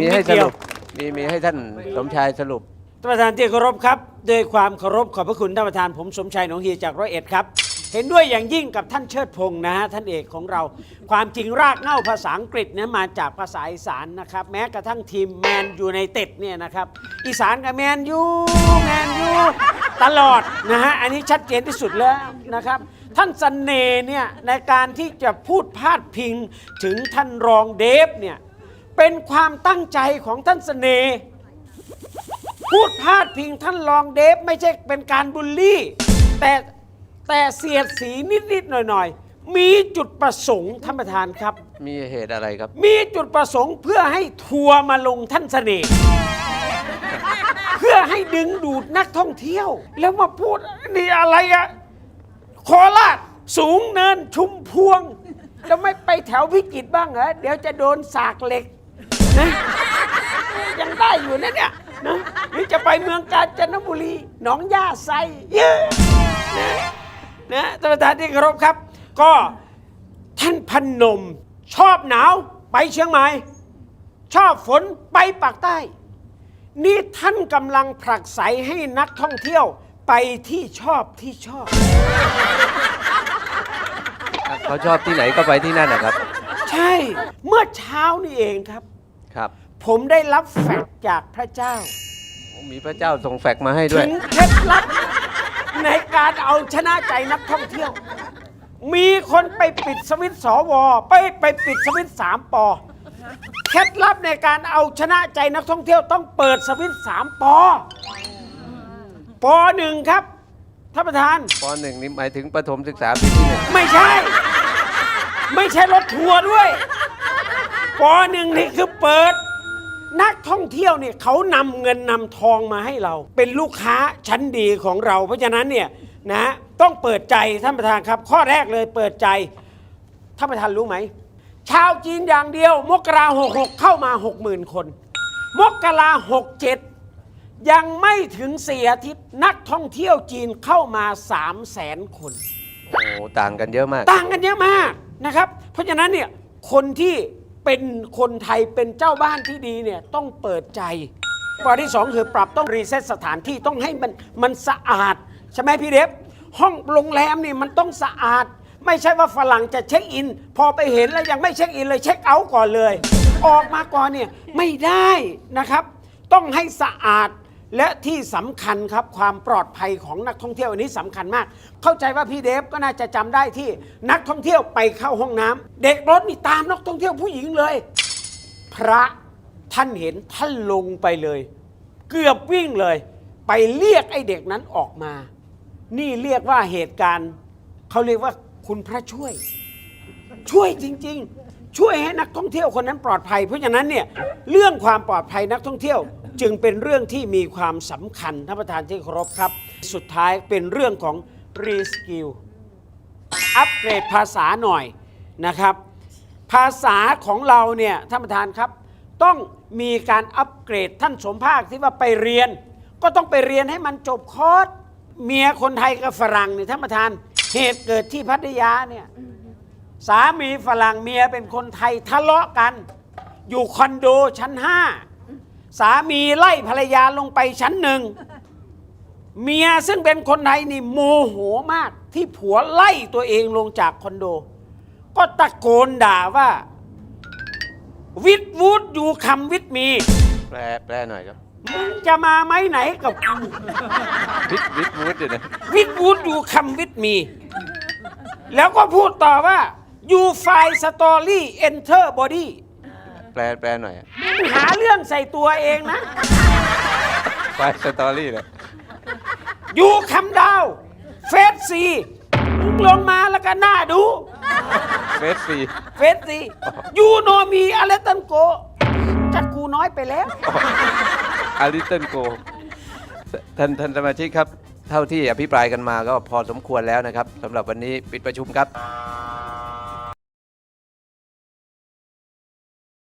มีให้นิดสเดียว รุปมีมีให้ท่านสมชายสรุป ท่านประธานที่เคารพครับด้วยความเคารพขอบพระคุณท่านประธานผมสมชายหนองฮีจากร้อยเอ็ดครับ เห็นด้วยอย่างยิ่งกับท่านเชิดพงศ์นะฮะท่านเอกของเรา ความจริงรากเหง้าภาษาอังกฤษเนี่ยมาจากภาษาอีสานนะครับ แม้กระทั่งทีมแมนยูในเต็ดเนี่ยนะครับ อีสานกับแมนยูแมนยูตลอดนะฮะอันนี้ชัดเจนที่สุดแล้วนะครับ ท่านสเสน่ห์เนี่ยในการที่จะพูดพาดพิงถึงท่านรองเดฟเนี่ย เป็นความตั้งใจของท่านสเสน่ห์พูดพาดพิงท่านรองเดฟไม่ใช่เป็นการบูลลี่ แต่แต่เสียดสีนิดๆหน่อยๆ มีจุดประสงค์ท่านประธานครับ มีเหตุอะไรครับ มีจุดประสงค์เพื่อให้ทัวร์มาลงท่านเสน่ห์เพื่อให้ดึงดูดนักท่องเที่ยว แล้วมาพูดนี่อะไรอะโคราชสูงเนินชุมพวงแล้วไม่ไปแถวพิจิตรบ้างเหรอเดี๋ยวจะโดนสากเหล็ก นะยังได้อยู่นะเนี่ยนะหรือจะไปเมืองกาญจนบุรีหนองย่าไซเยอะนะนะท่านประธานที่เคารพครับ ก็ท่านพนมชอบหนาวไปเชียงใหม่ชอบฝนไปปากใต้ นี่ท่านกำลังผลักไสให้นักท่องเที่ยวไปที่ชอบที่ชอบ เขาชอบที่ไหนก็ไปที่นั่นนะครับ ใช่ เมื่อเช้านี่เองครับ ครับผมได้รับแฟกซ์จากพระเจ้า มีพระเจ้าส่งแฟกซ์มาให้ด้วถึยงเคล็ดลับในการเอาชนะใจนักท่องเที่ยว มีคนไปปิดสวิตช์สวไปไปปิดสวิตช์สามปอเคล็ดลับในการเอาชนะใจนักท่องเที่ยวต้องเปิดสวิตช์สามปอปอหนึ่งครับท่านประธาน ปหนึ่งนี่หมายถึงประถมศึกษาปีที่หนึ่งไม่ใช่ ไม่ใช่รถทัวร์ด้วย ปอหนึ่งนี่คือเปิด นักท่องเที่ยวเนี่ยเขานำเงินนำทองมาให้เรา เป็นลูกค้าชั้นดีของเรา เพราะฉะนั้นเนี่ยนะต้องเปิดใจท่านประธานครับ ข้อแรกเลยเปิดใจท่านประธานรู้ไหม ชาวจีนอย่างเดียว มกราหกหกเข้ามาหกหมื่นคน มกราหกเจ็ดยังไม่ถึงสี่อาทิตย์นักท่องเที่ยวจีนเข้ามาสามแสนคน โอ้ต่างกันเยอะมาก ต่างกันเยอะมากนะครับ เพราะฉะนั้นเนี่ยคนที่ เป็นคนไทยเป็นเจ้าบ้านที่ดีเนี่ยต้องเปิดใจข้อที่สองคือปรับต้องรีเซ็ตสถานที่ต้องให้มันมันสะอาด ใช่ไหมพี่เดฟห้องโรงแรมนี่มันต้องสะอาด ไม่ใช่ว่าฝรั่งจะเช็คอิน พอไปเห็นแล้วยังไม่เช็คอินเลยเช็คเอาท์ก่อนเลย ออกมาก่อนเนี่ยไม่ได้นะครับ ต้องให้สะอาด และที่สำคัญครับความปลอดภัยของนักท่องเที่ยวอันนี้สำคัญมาก เข้าใจว่าพี่เดฟก็น่าจะจำได้ที่นักท่องเที่ยวไปเข้าห้องน้ำเด็กรถนี่ตามนักท่องเที่ยวผู้หญิงเลย พระท่านเห็นท่านลงไปเลย เกือบวิ่งเลย ไปเรียกไอ้เด็กนั้นออกมา นี่เรียกว่าเหตุการณ์เขาเรียกว่าคุณพระช่วย ช่วยจริง ๆ ช่วยให้นักท่องเที่ยวคนนั้นปลอดภัย เพราะฉะนั้นเนี่ยเรื่องความปลอดภัยนักท่องเที่ยว จึงเป็นเรื่องที่มีความสำคัญท่านประธานที่เคารพครับ สุดท้ายเป็นเรื่องของรีสกิลอัปเกรดภาษาหน่อยนะครับ ภาษาของเราเนี่ยท่านประธานครับ ต้องมีการอัปเกรดท่านสมภาคที่ว่าไปเรียน ก็ต้องไปเรียนให้มันจบคอร์สเมียคนไทยกับฝรั่งเนี่ยท่านประธานเหตุเกิดที่พัทยาเนี่ยสามีฝรั่งเมียเป็นคนไทยทะเลาะกัน อยู่คอนโดชั้นห้า สามีไล่ภรรยาลงไปชั้นหนึ่ง เมียซึ่งเป็นคนไทยนี่โมโหมากที่ผัวไล่ตัวเองลงจากคอนโด ก็ตะโกนด่าว่า วิทวูดอยู่คำวิทมี แปลแปลหน่อยครับมึงจะมาไหมไหนกับกูวิทวิทวูดเดี๋ยวนะวิทวูดอยู่คำวิทมี แล้วก็พูดต่อว่า you find story enter body แป ลแปลหน่อยมึงหาเรื่องใส่ตัวเองนะ ไฟสตอรี่เลยอยู่คำดาว เฟสซีมึงลงมาแล้วก็หน้าดู เฟสซีเฟสซียูโนมีอะไรตันโกจากกูน้อยไปแล้วอาริเติลโกท่านท่านสมาชิกครับ เท่าที่อภิปรายกันมาก็พอสมควรแล้วนะครับสำหรับวันนี้ปิดประชุมครับ